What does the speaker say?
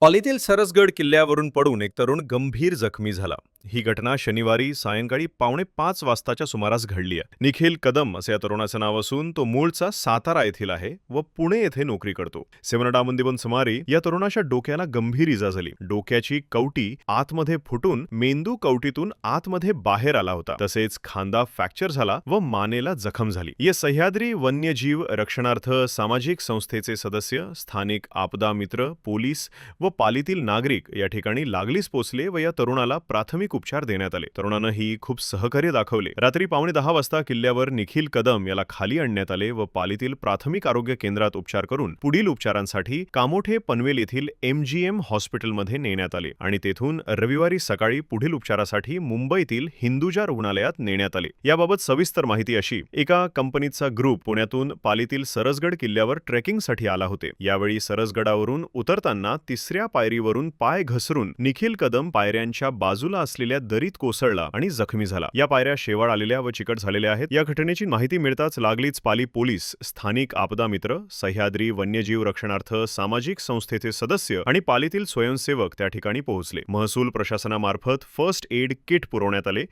पालीतील सरसगड किल्ल्यावरून पडून एक तरुण गंभीर जखमी झाला. ही घटना शनिवारी सायंकाळी पावणे पाच वाजताच्या सुमारास घडली आहे. निखिल कदम असे या तरुणाचं नाव असून तो मूळचा सातारा येथील आहे व पुणे येथे नोकरी करतो. सेवनडामुंदीबन सुमारी या तरुणाच्या डोक्याला गंभीर इजा झाली. डोक्याची कवटी आतमध्ये फुटून मेंदू कवटीतून आतमध्ये बाहेर आला होता. तसेच खांदा फ्रॅक्चर झाला व मानेला जखम झाली. या सह्याद्री वन्यजीव रक्षणार्थ सामाजिक संस्थेचे सदस्य स्थानिक आपदा मित्र पोलीस व पालीतील नागरिक या ठिकाणी लागलीच पोचले व या तरुणाला प्राथमिक उपचार देण्यात आले. तरुणानं ही खूप सहकार्य दाखवले. रात्री पावणे दहा वाजता किल्ल्यावर निखिल कदम याला खाली आणण्यात आले व पालीतील प्राथमिक आरोग्य केंद्रात उपचार करून पुढील उपचारांसाठी कामोठे पनवेल येथील एमजीएम हॉस्पिटलमध्ये नेण्यात आले आणि तेथून रविवारी सकाळी पुढील उपचारासाठी मुंबईतील हिंदुजा रुग्णालयात नेण्यात आले. याबाबत सविस्तर माहिती अशी एका कंपनीचा ग्रुप पुण्यातून पालीतील सरसगड किल्ल्यावर ट्रेकिंगसाठी आला होते. यावेळी सरसगडावरून उतरताना तिसऱ्या पायरीवरून पाय घसरून निखिल कदम पायऱ्यांच्या बाजूला असलेल्या दरीत कोसळला आणि जखमी झाला. या पायऱ्या शेवाळ आलेल्या व चिकट झालेल्या आहेत. या घटनेची माहिती मिळताच लागलीच पाली पोलीस स्थानिक आपदा मित्र सह्याद्री वन्यजीव रक्षणार्थ सामाजिक संस्थेचे सदस्य आणि पालीतील स्वयंसेवक त्या ठिकाणी पोहोचले. महसूल प्रशासनामार्फत फर्स्ट एड किट पुरवण्यात आले.